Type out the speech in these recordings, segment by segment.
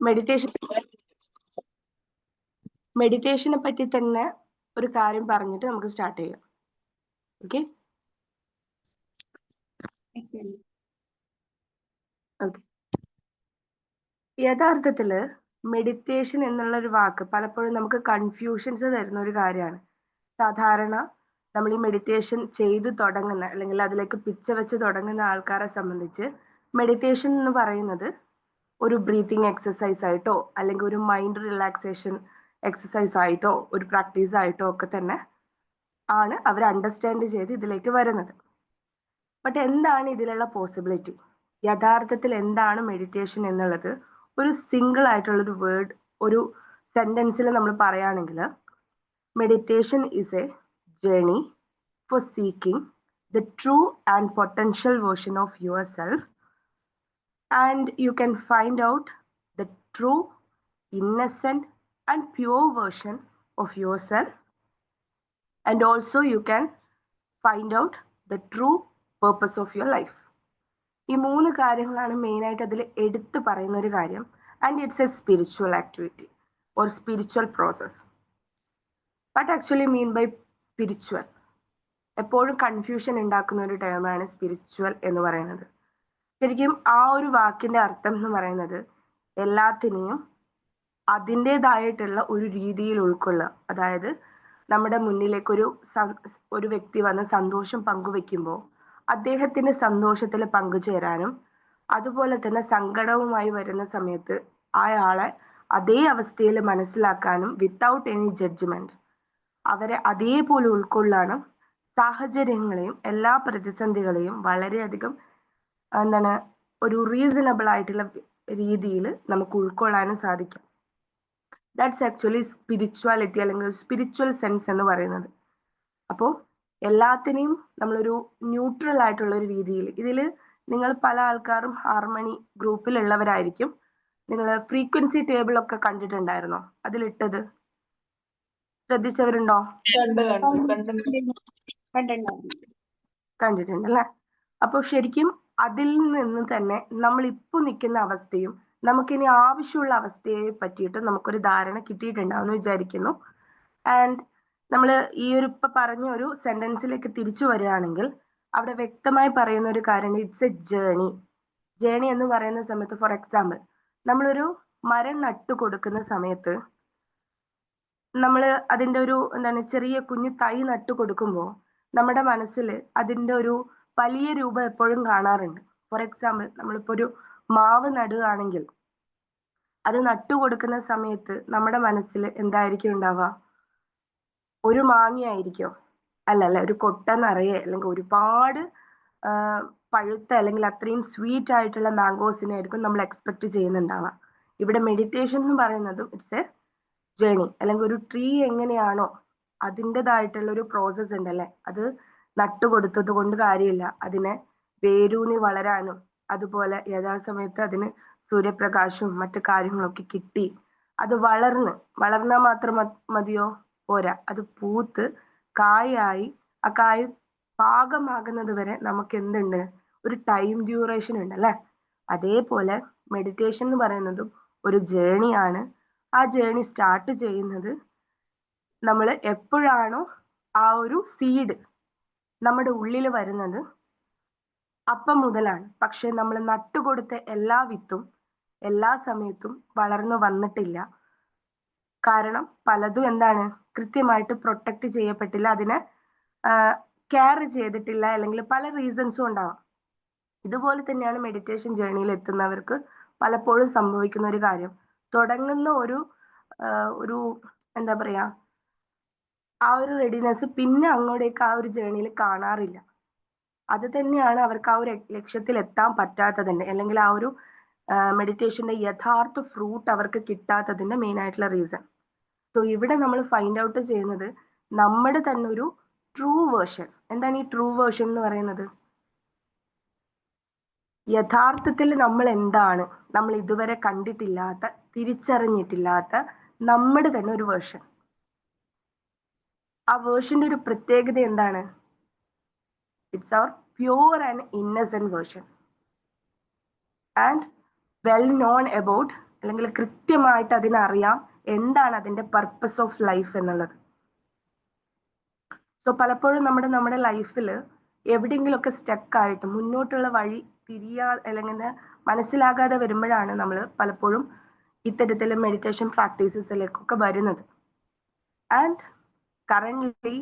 Meditation മെഡിറ്റേഷനെ പറ്റി തന്നെ ഒരു കാര്യം പറഞ്ഞിട്ട് നമുക്ക് സ്റ്റാർട്ട് ചെയ്യാം. ഓക്കെ യഥാർത്ഥത്തിൽ മെഡിറ്റേഷൻ എന്നുള്ള ഒരു വാക്ക് പലപ്പോഴും നമുക്ക് കൺഫ്യൂഷൻസ് തരുന്ന ഒരു കാര്യമാണ്. സാധാരണ നമ്മൾ ഈ മെഡിറ്റേഷൻ ചെയ്ത് തുടങ്ങുന്ന അല്ലെങ്കിൽ അതിലേക്ക് പിച്ച വെച്ച് തുടങ്ങുന്ന ആൾക്കാരെ സംബന്ധിച്ച് മെഡിറ്റേഷൻ എന്ന് പറയുന്നത് ഒരു ബ്രീത്തിങ് എക്സസൈസ് ആയിട്ടോ അല്ലെങ്കിൽ ഒരു മൈൻഡ് റിലാക്സേഷൻ എക്സസൈസ് ആയിട്ടോ ഒരു പ്രാക്ടീസ് ആയിട്ടോ ഒക്കെ തന്നെ ആണ് അവർ അണ്ടർസ്റ്റാൻഡ് ചെയ്ത് ഇതിലേക്ക് വരുന്നത്. ബട്ട് എന്താണ് ഇതിലുള്ള പോസിബിലിറ്റി യഥാർത്ഥത്തിൽ എന്താണ് മെഡിറ്റേഷൻ എന്നുള്ളത് ഒരു സിംഗിൾ ആയിട്ടുള്ള ഒരു വേർഡ് ഒരു സെന്റൻസിൽ നമ്മൾ പറയുകയാണെങ്കിൽ meditation is a journey for seeking the true and potential version of your self and you can find out the true, innocent, and pure version of yourself. And also, you can find out the true purpose of your life. ഈ മൂന്ന് കാര്യങ്ങളാണ് മെയിനായിട്ട് അതിൽ എടുത്ത് പറയുന്ന ഒരു കാര്യം and it's a spiritual activity or spiritual process but actually mean by spiritual എപ്പോഴും കൺഫ്യൂഷൻ ഉണ്ടാക്കുന്ന ഒരു ടേമാണ് സ്പിരിച്വൽ എന്ന് പറയുന്നത് ശരിക്കും ആ ഒരു വാക്കിന്റെ അർത്ഥം എന്ന് പറയുന്നത് എല്ലാത്തിനെയും അതിന്റെതായിട്ടുള്ള ഒരു രീതിയിൽ ഉൾക്കൊള്ളുക. അതായത് നമ്മുടെ മുന്നിലേക്ക് ഒരു ഒരു വ്യക്തി വന്ന് സന്തോഷം പങ്കുവെക്കുമ്പോൾ അദ്ദേഹത്തിന്റെ സന്തോഷത്തിൽ പങ്കുചേരാനും അതുപോലെ തന്നെ സങ്കടവുമായി വരുന്ന സമയത്ത് അയാളെ അതേ അവസ്ഥയിൽ മനസ്സിലാക്കാനും വിത്തൗട്ട് എനി ജഡ്ജ്മെന്റ് അവരെ അതേപോലെ ഉൾക്കൊള്ളാനും സാഹചര്യങ്ങളെയും എല്ലാ പ്രതിസന്ധികളെയും വളരെയധികം എന്താണ് ഒരു റീസണബിൾ ആയിട്ടുള്ള രീതിയിൽ നമുക്ക് ഉൾക്കൊള്ളാനും സാധിക്കും. ദാറ്റ്സ് ആക്ച്വലി സ്പിരിച്വാലിറ്റി അല്ലെങ്കിൽ സ്പിരിച്വൽ സെൻസ് എന്ന് പറയുന്നത്. അപ്പോൾ എല്ലാത്തിനെയും നമ്മളൊരു ന്യൂട്രൽ ആയിട്ടുള്ള ഒരു രീതിയിൽ ഇതിൽ നിങ്ങൾ പല ആൾക്കാരും ഹാർമണി ഗ്രൂപ്പിലുള്ളവരായിരിക്കും നിങ്ങൾ ഫ്രീക്വൻസി ടേബിൾ ഒക്കെ കണ്ടിട്ടുണ്ടായിരുന്നോ? അതിലിട്ടത്. ശ്രദ്ധിച്ചവരുണ്ടോ? കണ്ടിട്ടുണ്ട്. അല്ലേ അപ്പോൾ ശരിക്കും അതിൽ നിന്ന് തന്നെ നമ്മൾ ഇപ്പോൾ നിൽക്കുന്ന അവസ്ഥയും നമുക്കിനി ആവശ്യമുള്ള അവസ്ഥയെ പറ്റിയിട്ട് നമുക്കൊരു ധാരണ കിട്ടിയിട്ടുണ്ടാവുമെന്ന് വിചാരിക്കുന്നു. ആൻഡ് നമ്മൾ ഈ ഒരു ഇപ്പൊ പറഞ്ഞ ഒരു സെന്റൻസിലേക്ക് തിരിച്ചു വരികയാണെങ്കിൽ അവിടെ വ്യക്തമായി പറയുന്ന ഒരു കാര്യം ഇറ്റ്സ് എ ജേണി ജേണി എന്ന് പറയുന്ന സമയത്ത് ഫോർ എക്സാമ്പിൾ നമ്മളൊരു മരം നട്ടു കൊടുക്കുന്ന സമയത്ത് നമ്മൾ അതിന്റെ ഒരു എന്താണ് ചെറിയ കുഞ്ഞു തൈ നട്ടു കൊടുക്കുമ്പോൾ നമ്മുടെ മനസ്സിൽ അതിന്റെ ഒരു വലിയ രൂപം എപ്പോഴും കാണാറുണ്ട്. ഫോർ എക്സാമ്പിൾ നമ്മളിപ്പോ ഒരു മാവ് നടുകയാണെങ്കിൽ അത് നട്ടു കൊടുക്കുന്ന സമയത്ത് നമ്മുടെ മനസ്സിൽ എന്തായിരിക്കും ഉണ്ടാവുക? ഒരു മാങ്ങയായിരിക്കും? അല്ല അല്ല ഒരു കൊട്ട നിറയെ അല്ലെങ്കിൽ ഒരുപാട് പഴുത്ത അല്ലെങ്കിൽ അത്രയും സ്വീറ്റ് ആയിട്ടുള്ള മാംഗോസിനെ ആയിരിക്കും നമ്മൾ എക്സ്പെക്ട് ചെയ്യുന്നുണ്ടാവുക. ഇവിടെ മെഡിറ്റേഷൻ എന്ന് പറയുന്നതും ഇറ്റ്സ് എ ജേണി അല്ലെങ്കിൽ ഒരു ട്രീ എങ്ങനെയാണോ അതിന്റെതായിട്ടുള്ള ഒരു പ്രോസസ്സ് ഉണ്ടല്ലേ? അത് നട്ടുകൊടുത്തത് കൊണ്ട് കാര്യമില്ല. അതിനെ വേരൂന്നി വളരാനും അതുപോലെ യഥാസമയത്ത് അതിന് സൂര്യപ്രകാശവും മറ്റു കാര്യങ്ങളൊക്കെ കിട്ടി. അത് വളർന്ന് വളർന്നാൽ മാത്രം മതിയോ? പോരാ. അത് പൂത്ത് കായായി ആ കായ് പാകമാകുന്നത് വരെ നമുക്ക് എന്തുണ്ട് ഒരു ടൈം ഡ്യൂറേഷൻ ഉണ്ട് അല്ലെ? അതേപോലെ മെഡിറ്റേഷൻ എന്ന് പറയുന്നതും ഒരു ജേണിയാണ് ആ ജേണി സ്റ്റാർട്ട് ചെയ്യുന്നത് നമ്മൾ എപ്പോഴാണോ ആ ഒരു സീഡ് നമ്മുടെ ഉള്ളിൽ വരുന്നത് അപ്പം മുതലാണ്. പക്ഷെ നമ്മൾ നട്ടുകൊടുത്ത എല്ലാ വിത്തും എല്ലാ സമയത്തും വളർന്നു വന്നിട്ടില്ല. കാരണം പലതും എന്താണ് കൃത്യമായിട്ട് പ്രൊട്ടക്ട് ചെയ്യപ്പെട്ടില്ല. അതിനെ കെയർ ചെയ്തിട്ടില്ല. അല്ലെങ്കിൽ പല റീസൺസും ഉണ്ടാവാം. ഇതുപോലെ തന്നെയാണ് മെഡിറ്റേഷൻ ജേണിയിൽ എത്തുന്നവർക്ക് പലപ്പോഴും സംഭവിക്കുന്ന ഒരു കാര്യം. തുടങ്ങുന്ന ഒരു ഒരു എന്താ പറയാ ആ ഒരു റെഡിനെസ് പിന്നെ അങ്ങോട്ടേക്ക് ആ ഒരു ജേണിയിൽ കാണാറില്ല. അത് തന്നെയാണ് അവർക്ക് ആ ഒരു ലക്ഷ്യത്തിൽ എത്താൻ പറ്റാത്തതിന്റെ അല്ലെങ്കിൽ ആ ഒരു മെഡിറ്റേഷന്റെ യഥാർത്ഥ ഫ്രൂട്ട് അവർക്ക് കിട്ടാത്തതിന്റെ മെയിൻ ആയിട്ടുള്ള റീസൺ സോ ഇവിടെ നമ്മൾ ഫൈൻഡ് ഔട്ട് ചെയ്യുന്നത് നമ്മുടെ തന്നെ ഒരു ട്രൂ വേർഷൻ എന്താണ് ഈ ട്രൂ വേർഷൻ എന്ന് പറയുന്നത്? യഥാർത്ഥത്തിൽ നമ്മൾ എന്താണ്? നമ്മൾ ഇതുവരെ കണ്ടിട്ടില്ലാത്ത തിരിച്ചറിഞ്ഞിട്ടില്ലാത്ത നമ്മുടെ തന്നെ ഒരു വേർഷൻ ആ വേർഷന്റെ ഒരു പ്രത്യേകത എന്താണ്? It's our pure and innocent version and well known about അല്ലെങ്കിൽ കൃത്യമായിട്ട് അതിനറിയാം എന്താണ് അതിന്റെ പർപ്പസ് ഓഫ് ലൈഫ് എന്നുള്ളത്. സോ പലപ്പോഴും നമ്മുടെ നമ്മുടെ ലൈഫിൽ എവിടെയെങ്കിലുമൊക്കെ സ്റ്റക്കായിട്ട് മുന്നോട്ടുള്ള വഴി തിരിയാ അല്ലെങ്കിൽ മനസ്സിലാകാതെ വരുമ്പോഴാണ് നമ്മൾ പലപ്പോഴും ഇത്തരത്തിലെ മെഡിറ്റേഷൻ പ്രാക്ടീസസിലേക്കൊക്കെ വരുന്നത്. ആൻഡ് കറന്റ്ലി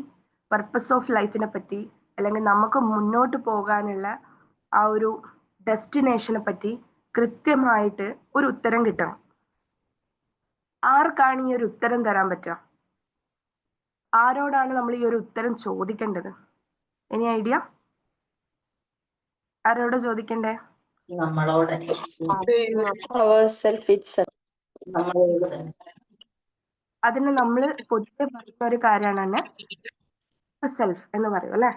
പർപ്പസ് ഓഫ് ലൈഫിനെ പറ്റി അല്ലെങ്കിൽ നമുക്ക് മുന്നോട്ട് പോകാനുള്ള ആ ഒരു ഡെസ്റ്റിനേഷനെ പറ്റി കൃത്യമായിട്ട് ഒരു ഉത്തരം കിട്ടണം. ആർക്കാണ് ഈ ഒരു ഉത്തരം തരാൻ പറ്റുക? ആരോടാണ് നമ്മൾ ഈ ഒരു ഉത്തരം ചോദിക്കേണ്ടത്? എനി ഐഡിയ ആരോട് ചോദിക്കണ്ടേ? നമ്മളോട് ourself itself. നമ്മളോട് തന്നെ അതിന് നമ്മൾ പൊതുവെ പറയുന്ന ഒരു കാര്യമാണ് തന്നെ സെൽഫ് എന്ന് പറയും അല്ലെ?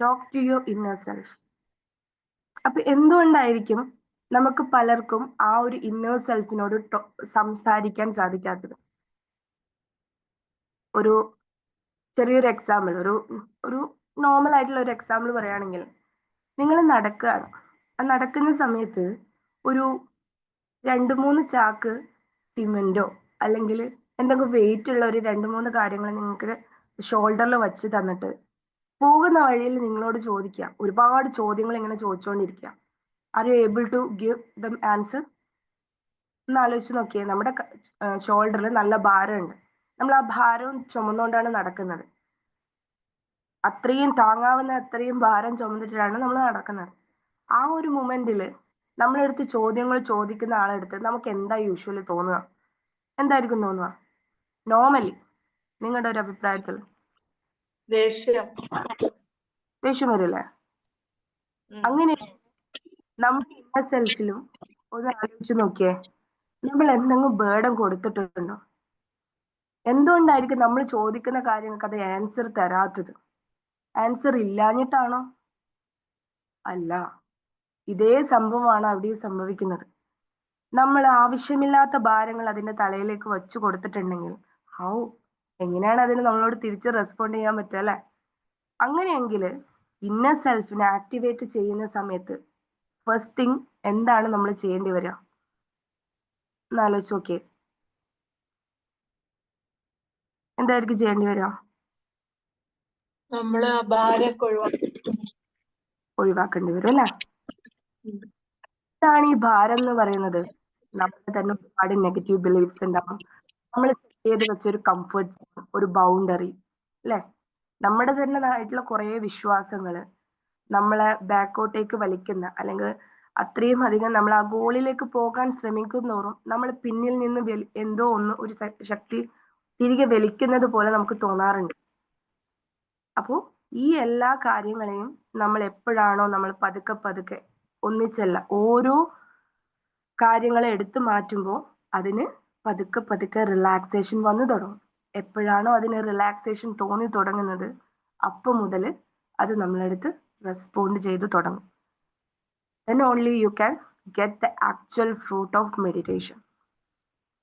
Talk to your inner self അപ്പൊ എന്തുകൊണ്ടായിരിക്കും നമുക്ക് പലർക്കും ആ ഒരു ഇന്നർ സെൽഫിനോട് സംസാരിക്കാൻ സാധിക്കാത്തത്? ഒരു ചെറിയൊരു എക്സാമ്പിൾ ഒരു ഒരു നോർമൽ ആയിട്ടുള്ള ഒരു എക്സാമ്പിൾ പറയുകയാണെങ്കിൽ നിങ്ങൾ നടക്കുകയാണ്. ആ നടക്കുന്ന സമയത്ത് ഒരു രണ്ട് മൂന്ന് ചാക്ക് സിമെന്റോ അല്ലെങ്കിൽ എന്തെങ്കിലും വെയിറ്റ് ഉള്ള ഒരു രണ്ട് മൂന്ന് കാര്യങ്ങൾ നിങ്ങൾക്ക് ഷോൾഡറിൽ വെച്ച് തന്നിട്ട് പോകുന്ന വഴിയിൽ നിങ്ങളോട് ചോദിക്കുക. ഒരുപാട് ചോദ്യങ്ങൾ ഇങ്ങനെ ചോദിച്ചുകൊണ്ടിരിക്കുക are you able to give them answer ഒന്ന് ആലോചിച്ച് നോക്കിയേ. നമ്മുടെ ഷോൾഡറിൽ നല്ല ഭാരമുണ്ട്. നമ്മൾ ആ ഭാരവും ചുമന്നുകൊണ്ടാണ് നടക്കുന്നത്. അത്രയും താങ്ങാവുന്ന അത്രയും ഭാരം ചുമന്നിട്ടാണ് നമ്മൾ നടക്കുന്നത്. ആ ഒരു മൊമെന്റിൽ നമ്മളെടുത്ത് ചോദ്യങ്ങൾ ചോദിക്കുന്ന ആളെടുത്ത് നമുക്ക് എന്താ യൂഷ്വലി തോന്നുക? എന്തായിരിക്കും തോന്നുക? നോർമലി നിങ്ങളുടെ ഒരു അഭിപ്രായത്തിൽ? ദേഷ്യം. ദേഷ്യം വരില്ലേ? അങ്ങനെ നമുക്ക് ഇന്ന സെൽഫിലും ഒന്ന് ആലോചിച്ച് നോക്കിയേ. നമ്മൾ എന്തെങ്കിലും ബേഡം കൊടുത്തിട്ടുണ്ടോ? എന്തുകൊണ്ടായിരിക്കും നമ്മൾ ചോദിക്കുന്ന കാര്യങ്ങൾക്ക് അത് ആൻസർ തരാത്തത്? ആൻസർ ഇല്ലാഞ്ഞിട്ടാണോ? അല്ല. ഇതേ സംഭവമാണ് അവിടെ സംഭവിക്കുന്നത്. നമ്മൾ ആവശ്യമില്ലാത്ത ഭാരങ്ങൾ അതിന്റെ തലയിലേക്ക് വെച്ചു കൊടുത്തിട്ടുണ്ടെങ്കിൽ ഹൗ എങ്ങനെയാണ് അതിന് നമ്മളോട് തിരിച്ച് റെസ്പോണ്ട് ചെയ്യാൻ പറ്റുക അല്ലെ? അങ്ങനെയെങ്കിൽ ഇന്നർ സെൽഫിനെ ആക്ടിവേറ്റ് ചെയ്യുന്ന സമയത്ത് ഫസ്റ്റ് തിങ് എന്താണ് നമ്മൾ ചെയ്യേണ്ടി വരിക? ഒന്ന് ആലോചിച്ച് നോക്കിയേ. എന്തായിരിക്കും ചെയ്യേണ്ടി വരിക? നമ്മൾ ഭാരമൊക്കെ ഒഴിവാക്കേണ്ടി വരും അല്ലേ. എന്താണ് ഈ ഭാരം എന്ന് പറയുന്നത്. നമ്മൾ തന്നെ ഒരുപാട് നെഗറ്റീവ് ബിലീഫ്സ് ഉണ്ടാവും. നമ്മൾ ചെയ്ത് വെച്ച ഒരു കംഫർട്ട് ഒരു ബൗണ്ടറി അല്ലെ നമ്മുടെ തന്നെ ആയിട്ടുള്ള കുറെ വിശ്വാസങ്ങൾ നമ്മളെ ബാക്കോട്ടേക്ക് വലിക്കുന്ന അല്ലെങ്കിൽ അത്രയും അധികം നമ്മൾ ആ ഗോളിലേക്ക് പോകാൻ ശ്രമിക്കുന്നതോറും നമ്മൾ പിന്നിൽ നിന്ന് എന്തോ ഒന്ന് ഒരു ശക്തി തിരികെ വലിക്കുന്നത് പോലെ നമുക്ക് തോന്നാറുണ്ട്. അപ്പോ ഈ എല്ലാ കാര്യങ്ങളെയും നമ്മൾ എപ്പോഴാണോ നമ്മൾ പതുക്കെ പതുക്കെ ഒന്നിച്ചല്ല ഓരോ കാര്യങ്ങളെ എടുത്തു മാറ്റുമ്പോൾ അതിന് പതുക്കെ പതുക്കെ റിലാക്സേഷൻ വന്നു തുടങ്ങും. എപ്പോഴാണോ അതിന് റിലാക്സേഷൻ തോന്നി തുടങ്ങുന്നത് അപ്പം മുതൽ അത് നമ്മളെടുത്ത് റെസ്പോണ്ട് ചെയ്തു തുടങ്ങും. Then only you can get the actual fruit of meditation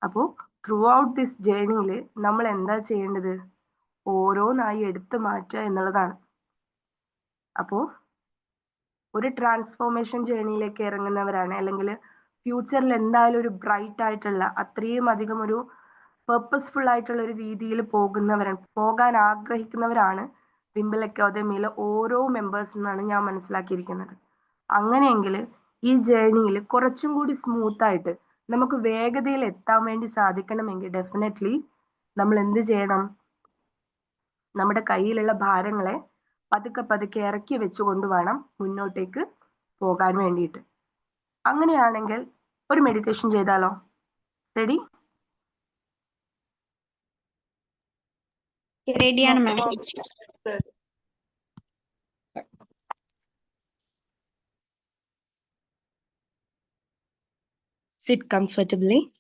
അപ്പോൾ ത്രൂ ഔട്ട് ദിസ് ജേണിയിൽ നമ്മൾ എന്താ ചെയ്യേണ്ടത്? ഓരോന്നായി എടുത്തു മാറ്റുക എന്നുള്ളതാണ്. അപ്പോൾ ഒരു ട്രാൻസ്ഫോർമേഷൻ ജേണിയിലേക്ക് ഇറങ്ങുന്നവരാണ് അല്ലെങ്കിൽ ഫ്യൂച്ചറിൽ എന്തായാലും ഒരു ബ്രൈറ്റ് ആയിട്ടുള്ള അത്രയും അധികം ഒരു പെർപ്പസ്ഫുൾ ആയിട്ടുള്ള ഒരു രീതിയിൽ പോകുന്നവരാണ് പോകാൻ ആഗ്രഹിക്കുന്നവരാണ് വിംബിൾ അക്കാദമിയിലെ ഓരോ മെമ്പേഴ്സ് എന്നാണ് ഞാൻ മനസ്സിലാക്കിയിരിക്കുന്നത്. അങ്ങനെയെങ്കിൽ ഈ ജേർണിയിൽ കുറച്ചും കൂടി സ്മൂത്ത് ആയിട്ട് നമുക്ക് വേഗതയിൽ എത്താൻ വേണ്ടി സാധിക്കണമെങ്കിൽ ഡെഫിനറ്റ്ലി നമ്മൾ എന്ത് ചെയ്യണം? നമ്മുടെ കയ്യിലുള്ള ഭാരങ്ങളെ പതുക്കെ പതുക്കെ ഇറക്കി വെച്ചുകൊണ്ട് വേണം മുന്നോട്ടേക്ക് പോകാൻ വേണ്ടിയിട്ട്. അങ്ങനെയാണെങ്കിൽ ഒരു മെഡിറ്റേഷൻ ചെയ്താലോ റെഡി റെഡിയാണ് മാം Yes. Sit comfortably.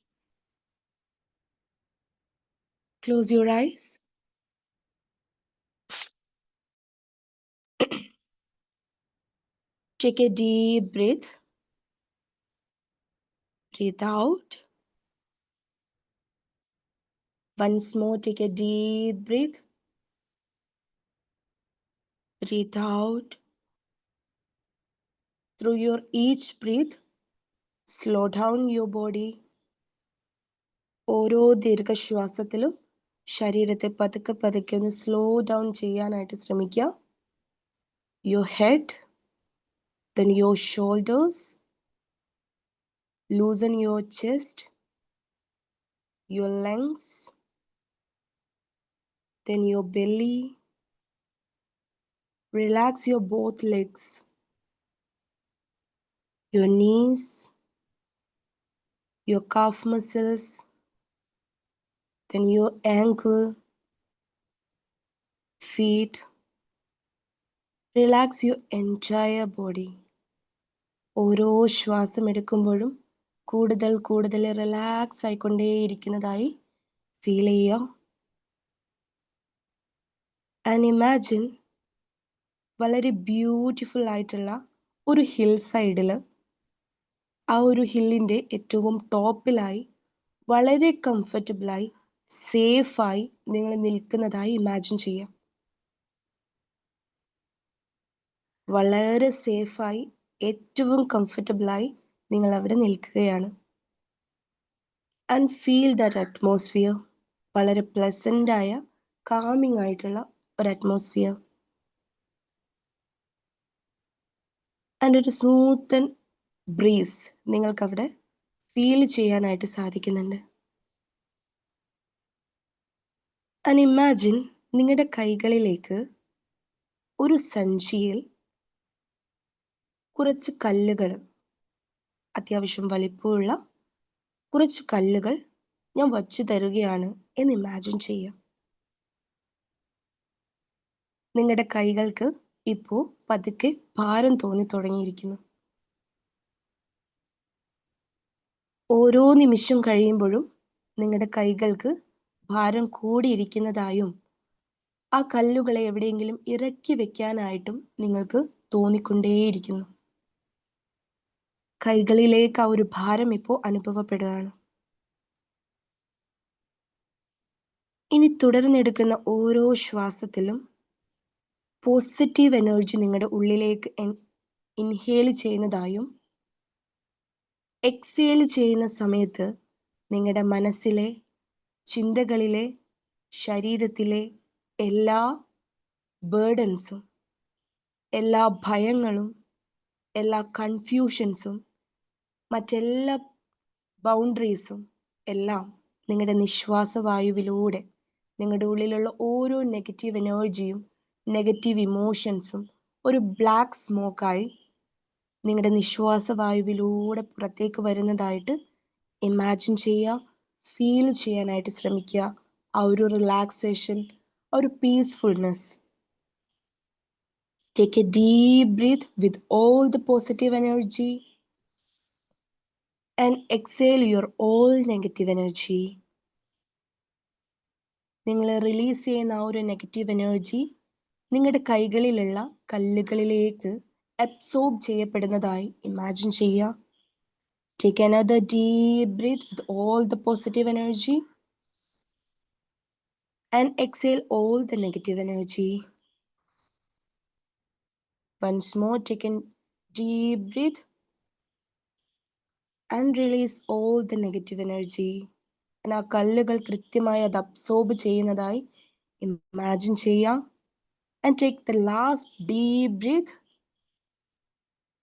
Close your eyes. Take a deep breath. Breathe out. Once more, take a deep breath. Breathe out. Through your each breath, slow down your body ഓരോ ദീർഘശ്വാസത്തിലും ശരീരത്തെ പതുക്കെ പതുക്കെ ഒന്ന് സ്ലോ ഡൗൺ ചെയ്യാനായിട്ട് ശ്രമിക്കുക your head then your shoulders loosen your chest your lungs then your belly relax your both legs your knees your calf muscles then your ankle feet relax your entire body ഓരോ ശ്വാസം എടുക്കുമ്പോഴും കൂടുതൽ കൂടുതൽ relax ആയിക്കൊണ്ടേയിരിക്കുന്നതായി feel ചെയ്യുക. And imagine വളരെ beautiful ആയിട്ടുള്ള ഒരു ഹിൽ സൈഡിൽ ആ ഒരു ഹില്ലിന്റെ ഏറ്റവും ടോപ്പിലായി വളരെ കംഫർട്ടബിളായി സേഫായി നിങ്ങൾ നിൽക്കുന്നതായി ഇമാജിൻ ചെയ്യാം വളരെ സേഫായി ഏറ്റവും കംഫർട്ടബിളായി നിങ്ങൾ അവിടെ നിൽക്കുകയാണ്. ആൻഡ് ഫീൽ ദാറ്റ് അറ്റ്മോസ്ഫിയർ വളരെ പ്ലസന്റ് ആയ കാമിങ് ആയിട്ടുള്ള ഒരു അറ്റ്മോസ്ഫിയർ ആൻഡ് ഒരു സ്മൂത്തൻ ബ്രീസ് നിങ്ങൾക്കവിടെ ഫീൽ ചെയ്യാനായിട്ട് സാധിക്കുന്നുണ്ട്. ആൻഡ് ഇമാജിൻ നിങ്ങളുടെ കൈകളിലേക്ക് ഒരു സഞ്ചിയിൽ കുറച്ച് കല്ലുകൾ അത്യാവശ്യം വലിപ്പമുള്ള കുറച്ച് കല്ലുകൾ ഞാൻ വച്ചു തരുകയാണ് എന്ന് ഇമാജിൻ ചെയ്യാം. നിങ്ങളുടെ കൈകൾക്ക് ഇപ്പോൾ പതുക്കെ ഭാരം തോന്നി തുടങ്ങിയിരിക്കുന്നു. ഓരോ നിമിഷം കഴിയുമ്പോഴും നിങ്ങളുടെ കൈകൾക്ക് ഭാരം കൂടിയിരിക്കുന്നതായും ആ കല്ലുകളെ എവിടെയെങ്കിലും ഇറക്കി വെക്കാനായിട്ടും നിങ്ങൾക്ക് തോന്നിക്കൊണ്ടേയിരിക്കുന്നു. കൈകളിലേക്ക് ആ ഒരു ഭാരം ഇപ്പോൾ അനുഭവപ്പെടുകയാണ്. ഇനി തുടർന്നെടുക്കുന്ന ഓരോ ശ്വാസത്തിലും പോസിറ്റീവ് എനർജി നിങ്ങളുടെ ഉള്ളിലേക്ക് ഇൻഹേൽ ചെയ്യുന്നതായും എക്സേൽ ചെയ്യുന്ന സമയത്ത് നിങ്ങളുടെ മനസ്സിലെ ചിന്തകളിലെ ശരീരത്തിലെ എല്ലാ ബേർഡൻസും എല്ലാ ഭയങ്ങളും എല്ലാ കൺഫ്യൂഷൻസും മറ്റെല്ലാ ബൗണ്ടറീസും എല്ലാം നിങ്ങളുടെ നിശ്വാസവായുവിലൂടെ നിങ്ങളുടെ ഉള്ളിലുള്ള ഓരോ നെഗറ്റീവ് എനർജിയും നെഗറ്റീവ് ഇമോഷൻസും ഒരു ബ്ലാക്ക് സ്മോക്കായി നിങ്ങളുടെ നിശ്വാസവായുവിലൂടെ പുറത്തേക്ക് വരുന്നതായിട്ട് ഇമാജിൻ ചെയ്യുക ഫീൽ ചെയ്യാനായിട്ട് ശ്രമിക്കുക ആ ഒരു റിലാക്സേഷൻ ആ ഒരു peacefulness take a deep breath with all the positive energy. And exhale your all negative energy. നിങ്ങൾ റിലീസ് ചെയ്യുന്ന ആ ഒരു നെഗറ്റീവ് എനർജി നിങ്ങളുടെ കൈകളിലുള്ള കല്ലുകളിലേക്ക് അബ്സോർബ് ചെയ്യപ്പെടുന്നതായി ഇമാജിൻ ചെയ്യുക take another deep breath with all the positive energy and exhale all the negative energy Once more, take a deep breath and release all the negative energy ആ കല്ലുകൾ കൃത്യമായി അത് absorb ചെയ്യുന്നതായി ഇമാജിൻ ചെയ്യാം and take the last deep breath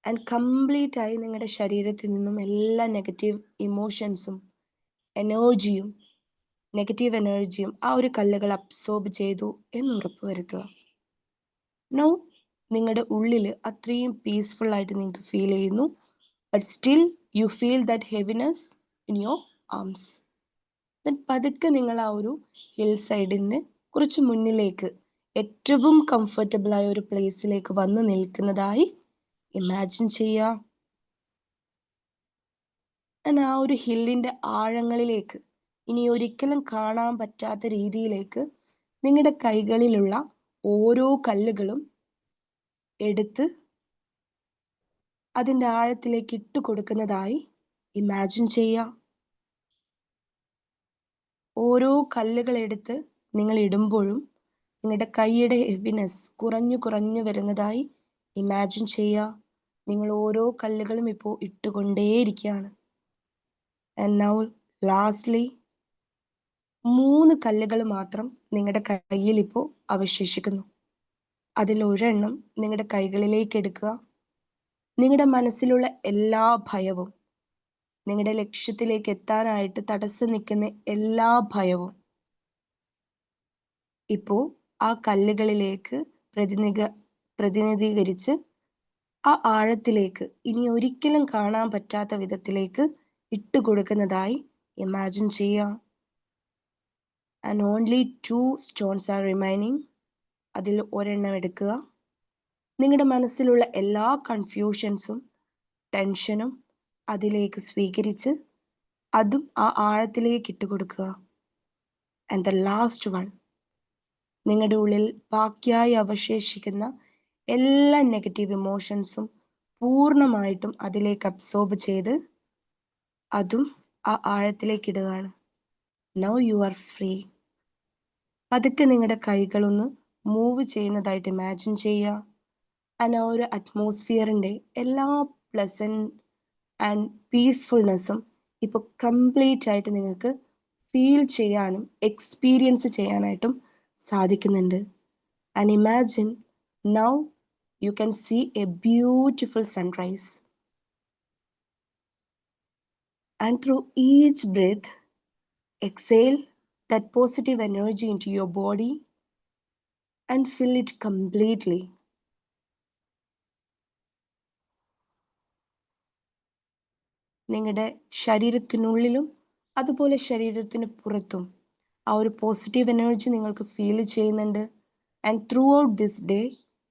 and complete ആയി നിങ്ങളുടെ ശരീരത്തിൽ നിന്നും എല്ലാ നെഗറ്റീവ് ഇമോഷൻസും എനർജിയും നെഗറ്റീവ് എനർജിയും ആ ഒരു കല്ലുകൾ അബ്സോർബ് ചെയ്തു എന്ന് ഉറപ്പുവരുത്തുക നൗ നിങ്ങളുടെ ഉള്ളിൽ അത്രയും പീസ്ഫുൾ ആയിട്ട് നിങ്ങൾക്ക് ഫീൽ ചെയ്യുന്നു. But still you feel that heaviness in your arms then പതുക്കെ നിങ്ങൾ ആ ഒരു ഹിൽ സൈഡിന് കുറച്ച് മുന്നിലേക്ക് ഏറ്റവും കംഫർട്ടബിൾ ആയ ഒരു പ്ലേസിലേക്ക് വന്ന് നിൽക്കുന്നതായി ഇമാജിൻ ചെയ്യുക. ആ ഒരു ഹില്ലിന്റെ ആഴങ്ങളിലേക്ക് ഇനി ഒരിക്കലും കാണാൻ പറ്റാത്ത രീതിയിലേക്ക് നിങ്ങളുടെ കൈകളിലുള്ള ഓരോ കല്ലുകളും എടുത്ത് അതിന്റെ ആഴത്തിലേക്ക് ഇട്ട് കൊടുക്കുന്നതായി ഇമാജിൻ ചെയ്യുക. ഓരോ കല്ലുകൾ എടുത്ത് നിങ്ങൾ ഇടുമ്പോഴും നിങ്ങളുടെ കൈയുടെ ഹെവിനെസ് കുറഞ്ഞു കുറഞ്ഞു വരുന്നതായി ഇമാജിൻ ചെയ്യുക. നിങ്ങൾ ഓരോ കല്ലുകളും ഇപ്പോൾ ഇട്ടുകൊണ്ടേയിരിക്കുകയാണ്. ആൻഡ് നൗ ലാസ്റ്റ്ലി മൂന്ന് കല്ലുകൾ മാത്രം നിങ്ങളുടെ കയ്യിൽ ഇപ്പോൾ അവശേഷിക്കുന്നു. അതിൽ ഒരെണ്ണം നിങ്ങളുടെ കൈകളിലേക്ക് എടുക്കുക. നിങ്ങളുടെ മനസ്സിലുള്ള എല്ലാ ഭയവും നിങ്ങളുടെ ലക്ഷ്യത്തിലേക്ക് എത്താനായിട്ട് തടസ്സം നിൽക്കുന്ന എല്ലാ ഭയവും ഇപ്പോ ആ കല്ലുകളിലേക്ക് പ്രതിനിധ പ്രതിനിധീകരിച്ച് ആ ആഴത്തിലേക്ക് ഇനി ഒരിക്കലും കാണാൻ പറ്റാത്ത വിധത്തിലേക്ക് ഇട്ട് കൊടുക്കുന്നതായി ഇമാജിൻ ചെയ്യാം. And only two stones are remaining അതിൽ ഒരെണ്ണം എടുക്കുക. നിങ്ങളുടെ മനസ്സിലുള്ള എല്ലാ കൺഫ്യൂഷൻസും ടെൻഷനും അതിലേക്ക് സ്വീകരിച്ച് അതും ആ ആഴത്തിലേക്ക് ഇട്ടുകൊടുക്കുക. ആൻഡ് ദ ലാസ്റ്റ് വൺ നിങ്ങളുടെ ഉള്ളിൽ ബാക്കിയായി അവശേഷിക്കുന്ന എല്ലാ നെഗറ്റീവ് ഇമോഷൻസും പൂർണമായിട്ടും അതിലേക്ക് അബ്സോർബ് ചെയ്ത് അതും ആ ആഴത്തിലേക്ക് ഇടുകയാണ്. നൗ യു ആർ ഫ്രീ പതുക്കെ നിങ്ങളുടെ കൈകളൊന്ന് മൂവ് ചെയ്യുന്നതായിട്ട് ഇമാജിൻ ചെയ്യുക. ആ ഒരു അറ്റ്മോസ്ഫിയറിന്റെ എല്ലാ പ്ലസന്റ് ആൻഡ് പീസ്ഫുൾനെസ്സും ഇപ്പോൾ കംപ്ലീറ്റ് ആയിട്ട് നിങ്ങൾക്ക് ഫീൽ ചെയ്യാനും എക്സ്പീരിയൻസ് ചെയ്യാനായിട്ടും സാധിക്കുന്നുണ്ട് and imagine now you can see a beautiful sunrise and through each breath that positive energy into your body and fill it completely. നിങ്ങളുടെ ശരീരത്തിനുള്ളിലും അതുപോലെ ശരീരത്തിന് പുറത്തും ആ ഒരു പോസിറ്റീവ് എനർജി നിങ്ങൾക്ക് ഫീൽ ചെയ്യുന്നുണ്ട്. And throughout this day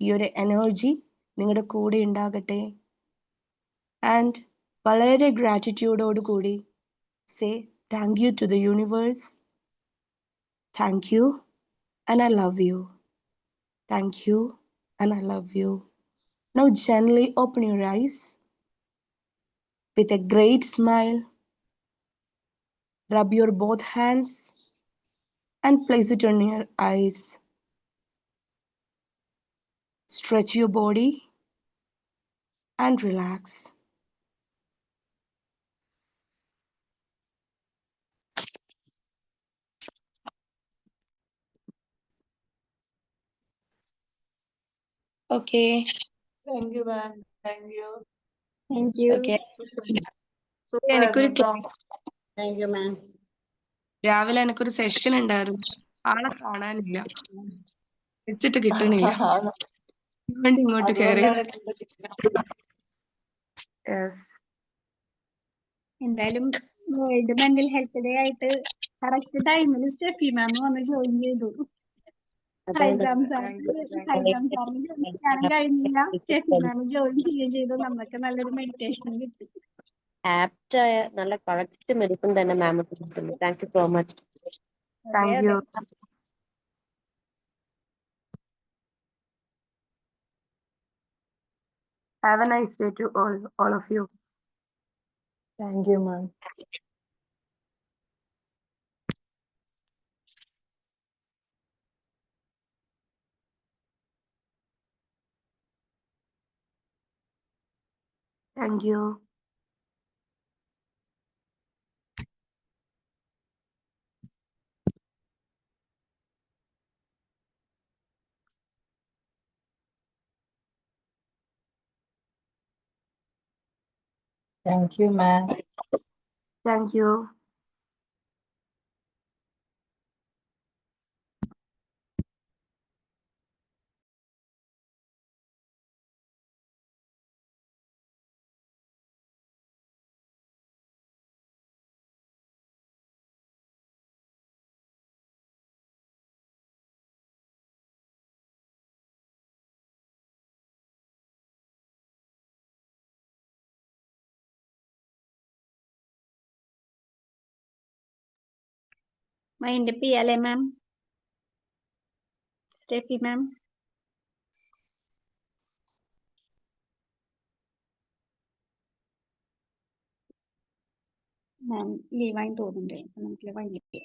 ഈ ഒരു എനർജി നിങ്ങളുടെ കൂടെ ഉണ്ടാകട്ടെ. ആൻഡ് വളരെ ഗ്രാറ്റിറ്റ്യൂഡോടുകൂടി say thank you to the universe thank you and I love you thank you and I love you now generally open your eyes. with a great smile. Rub your both hands and place it on your eyes. Stretch your body and relax. Okay. Thank you, ma'am. Thank you. Thank you എനിക്കൊരു thank you ma'am രാവിലെ എനിക്കൊരു session ഉണ്ടായിരുന്നു. ആളെ കാണാനില്ല. വെച്ചിട്ട് കിട്ടണില്ല. വേണ്ടി ഇങ്ങോട്ട് കയറി എന്തായാലും വേൾഡ് മെന്റൽ ഹെൽത്ത് ഡേ ആയിട്ട് കറക്റ്റ് ടൈമിൽ സ്റ്റെഫി മാം വന്ന് ജോയിൻ ചെയ്തു. കഴിഞ്ഞില്ല സ്റ്റെഫി മാം ജോയിൻ ചെയ്യുകയും ചെയ്തു. നമുക്ക് നല്ലൊരു മെഡിറ്റേഷൻ കിട്ടി. ആപ്റ്റ് ആയ നല്ല കറക്റ്റ് മെഡിസിൻ തന്നെ മാം തന്നിട്ടുണ്ട് thank you so much thank you have a nice day to all all of you Thank you, ma'am. Thank you thank you ma'am thank you P അല്ലേ ma'am Steffi മാം മാം ലീവായി തോന്നുന്നുണ്ട് നമുക്ക് വൈകിട്ട്